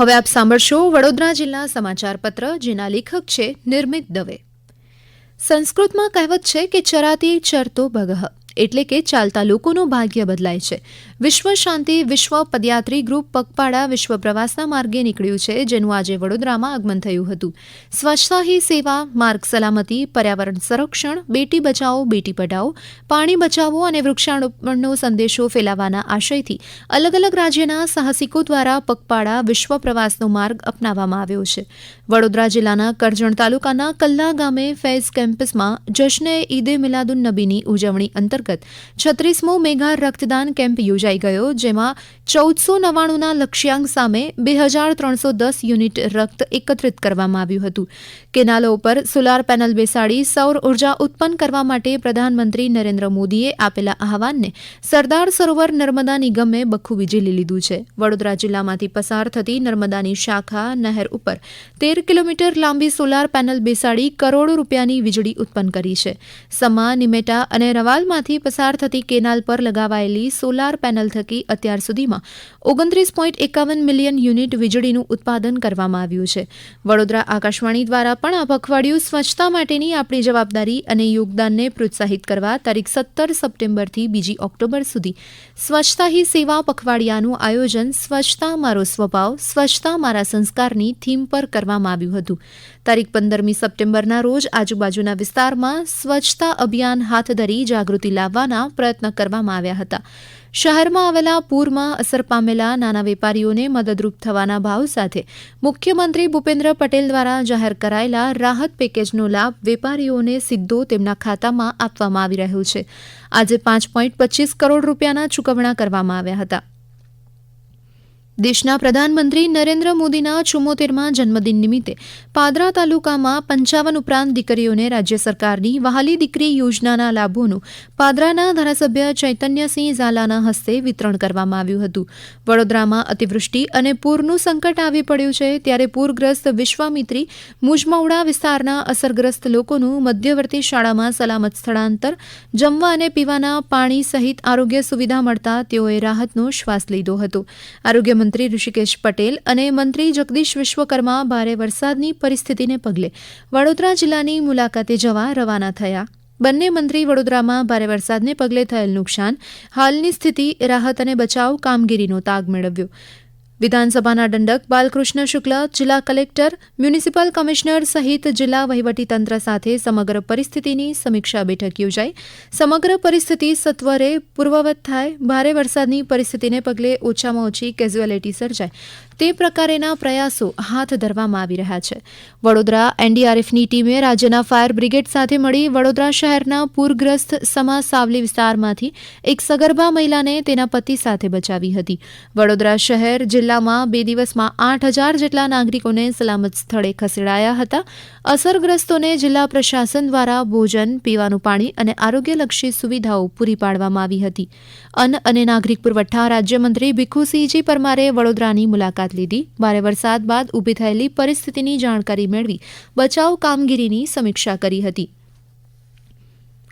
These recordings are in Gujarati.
હવે આપ સાંભળશો વડોદરા જિલ્લા સમાચાર પત્ર જેના લેખક છે નિર્મિત દવે. સંસ્કૃતમાં કહેવત છે કે ચરાતી ચરતો ભગહ એટલે કે ચાલતા લોકોનું ભાગ્ય બદલાય છે. વિશ્વ શાંતિ, વિશ્વ પદયાત્રી ગ્રુપ પગપાળા વિશ્વ પ્રવાસના માર્ગે નીકળ્યું છે, જેનું આજે વડોદરામાં આગમન થયું હતું. સ્વચ્છતા હી સેવા, માર્ગ સલામતી, પર્યાવરણ સંરક્ષણ, બેટી બચાવો, બેટી પઢાઓ, પાણી બચાવો અને વૃક્ષારોપણનો સંદેશો ફેલાવવાના આશયથી અલગ અલગ રાજ્યના સાહસિકો દ્વારા પગપાળા વિશ્વ પ્રવાસનો માર્ગ અપનાવવામાં આવ્યો છે. વડોદરા જિલ્લાના કરજણ તાલુકાના કલ્લા ગામે ફેઝ કેમ્પસમાં જશ્ને ઈદે મિલાદુન નબીની ઉજવણી અંતર્ગત છત્રીસમો મેગા રક્તદાન કેમ્પ યોજાઈ ગયો જેમાં ચૌદસો નવ્વાણુંના લક્ષ્યાંક સામે બે હજાર ત્રણસો દસ યુનિટ રક્ત એકત્રિત કરવામાં આવ્યું હતું. કેનાલો ઉપર સોલાર પેનલ બેસાડી સૌર ઊર્જા ઉત્પન્ન કરવા માટે પ્રધાનમંત્રી નરેન્દ્ર મોદીએ આપેલા આહવાનને સરદાર સરોવર નર્મદા નિગમે બખૂબી ઝીલી લીધું છે. વડોદરા જિલ્લામાંથી પસાર થતી નર્મદાની શાખા નહેર ઉપર તેર કિલોમીટર લાંબી સોલાર પેનલ બેસાડી કરોડો રૂપિયાની વીજળી ઉત્પન્ન કરી છે. સમા, નિમેટા અને રવાલમાંથી પસાર થતી કેનાલ પર લગાવાયેલી સોલાર પેનલ થકી અત્યાર સુધીમાં ઓગણત્રીસ પોઈન્ટ એકાવન મિલિયન યુનિટ વીજળીનું ઉત્પાદન કરવામાં આવ્યું છે. વડોદરા આકાશવાણી દ્વારા પણ આ પખવાડિયું સ્વચ્છતા માટેની આપણી જવાબદારી અને યોગદાનને પ્રોત્સાહિત કરવા તારીખ સત્તર સપ્ટેમ્બરથી બીજી ઓક્ટોબર સુધી સ્વચ્છતા હી સેવા પખવાડિયાનું આયોજન સ્વચ્છતા મારો સ્વભાવ, સ્વચ્છતા મારા સંસ્કારની થીમ પર કરવામાં આવ્યું હતું. તારીખ પંદરમી સપ્ટેમ્બરના રોજ આજુબાજુના વિસ્તારમાં સ્વચ્છતા અભિયાન હાથ ધરી જાગૃતિ લાવવાના પ્રયત્ન કરવામાં આવ્યા હતા. શહેરમાં આવેલા પૂરમાં અસર પામેલા નાના વેપારીઓને મદદરૂપ થવાના ભાવ સાથે મુખ્યમંત્રી ભૂપેન્દ્ર પટેલ દ્વારા જાહેર કરાયેલા રાહત પેકેજનો લાભ વેપારીઓને સીધો તેમના ખાતામાં આપવામાં આવી રહ્યો છે. આજે પાંચ પોઈન્ટ પચીસ કરોડ રૂપિયાના ચૂકવણા કરવામાં આવ્યા હતા. દેશના પ્રધાનમંત્રી નરેન્દ્ર મોદીના ચુમ્મોતેરમાં જન્મદિન નિમિત્તે પાદરા તાલુકામાં પંચાવન ઉપરાંત દીકરીઓને રાજ્ય સરકારની વહાલી દીકરી યોજનાના લાભોનું પાદરાના ધારાસભ્ય ચૈતન્યસિંહ ઝાલાના હસ્તે વિતરણ કરવામાં આવ્યું હતું. વડોદરામાં અતિવૃષ્ટિ અને પૂરનું સંકટ આવી પડ્યું છે ત્યારે પૂરગ્રસ્ત વિશ્વામિત્રી મુજમવડા વિસ્તારના અસરગ્રસ્ત લોકોનું મધ્યવર્તી શાળામાં સલામત સ્થળાંતર, જમવા અને પીવાના પાણી સહિત આરોગ્ય સુવિધા મળતા તેઓએ રાહતનો શ્વાસ લીધો હતો. આરોગ્ય મંત્રી ઋષિકેશ પટેલ અને મંત્રી જગદીશ વિશ્વકર્મા ભારે વરસાદની પરિસ્થિતિને પગલે વડોદરા જિલ્લાની મુલાકાતે જવા રવાના થયા. બંને મંત્રી વડોદરામાં ભારે વરસાદને પગલે થયેલ નુકસાન, હાલની સ્થિતિ, રાહત અને બચાવ કામગીરીનો તાગ મેળવ્યો. વિધાનસભાના દંડક બાલકૃષ્ણ શુક્લ, જિલ્લા કલેક્ટર, મ્યુનિસિપલ કમિશનર સહિત જિલ્લા વહીવટીતંત્ર સાથે સમગ્ર પરિસ્થિતિની સમીક્ષા બેઠક યોજાઈ. સમગ્ર પરિસ્થિતિ સત્વરે પૂર્વવત થાય. ભારે વરસાદની પરિસ્થિતિને પગલે ઓછામાં ઓછી કેઝ્યુઆલિટી સર્જાય. તે પ્રકારેના પ્રયાસો હાથ ધરવામાં આવી રહ્યા છે. વડોદરા એનડીઆરએફની ટીમે રાજ્યના ફાયર બ્રિગેડ સાથે મળી વડોદરા શહેરના પૂરગ્રસ્ત સમા સાવલી વિસ્તારમાંથી એક સગર્ભા મહિલાને તેના પતિ સાથે બચાવી હતી. વડોદરા શહેર જિલ્લામાં બે દિવસમાં આઠ હજાર જેટલા નાગરિકોને સલામત સ્થળે ખસેડાયા હતા. અસરગ્રસ્તોને જિલ્લા પ્રશાસન દ્વારા ભોજન, પીવાનું પાણી અને આરોગ્યલક્ષી સુવિધાઓ પૂરી પાડવામાં આવી હતી. અન્ન અને નાગરિક પુરવઠા રાજ્યમંત્રી ભીખુસિંહજી પરમારે વડોદરાની મુલાકાત લીધી. ભારે વરસાદ બાદ ઊભી થયેલી પરિસ્થિતિની જાણકારી મેળવી બચાવ કામગીરીની સમીક્ષા કરી હતી.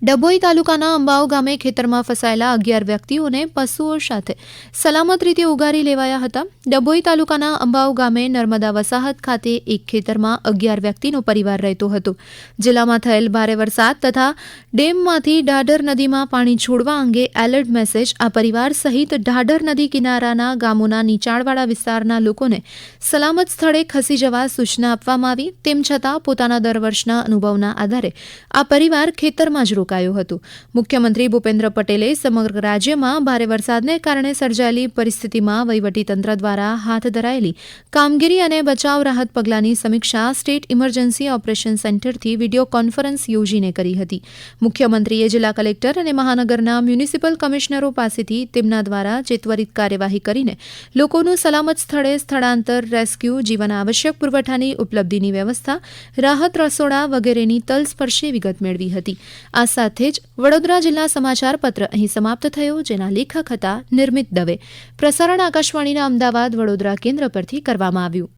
ડભોઈ તાલુકાના અંબાવ ગામે ખેતરમાં ફસાયેલા અગિયાર વ્યક્તિઓને પશુઓ સાથે સલામત રીતે ઉગારી લેવાયા હતા. ડભોઈ તાલુકાના અંબાવ ગામે નર્મદા વસાહત ખાતે એક ખેતરમાં અગિયાર વ્યક્તિનો પરિવાર રહેતો હતો. જિલ્લામાં થયેલ ભારે વરસાદ તથા ડેમમાંથી ઢાઢર નદીમાં પાણી છોડવા અંગે એલર્ટ મેસેજ આ પરિવાર સહિત ઢાઢર નદી કિનારાના ગામોના નીચાણવાળા વિસ્તારના લોકોને સલામત સ્થળે ખસી જવા સૂચના આપવામાં આવી. તેમ છતાં પોતાના દર વર્ષના અનુભવના આધારે આ પરિવાર ખેતરમાં જ રોકાયો હતું. મુખ્યમંત્રી ભૂપેન્દ્ર પટેલે સમગ્ર રાજ્યમાં ભારે વરસાદને કારણે સર્જાયેલી પરિસ્થિતિમાં વહીવટીતંત્ર દ્વારા હાથ ધરાયેલી કામગીરી અને બચાવ રાહત પગલાંની સમીક્ષા સ્ટેટ ઇમરજન્સી ઓપરેશન સેન્ટરથી વીડિયો કોન્ફરન્સ યોજીને કરી હતી. મુખ્યમંત્રીએ જિલ્લા કલેક્ટર અને મહાનગરના મ્યુનિસિપલ કમિશનરો પાસેથી તેમના દ્વારા જે ત્વરિત કાર્યવાહી કરીને લોકોનું સલામત સ્થળે સ્થળાંતર, રેસ્ક્યુ જીવન આવશ્યક પુરવઠાની ઉપલબ્ધિની વ્યવસ્થા, રાહત રસોડા વગેરેની તલસ્પર્શી વિગત મેળવી હતી. આ સાથે જ વડોદરા જિલ્લા સમાચાર પત્ર અહીં સમાપ્ત થયો, જેના લેખક હતા નિર્મિત દવે. પ્રસારણ આકાશવાણીના અમદાવાદ વડોદરા કેન્દ્ર પરથી કરવામાં આવ્યું.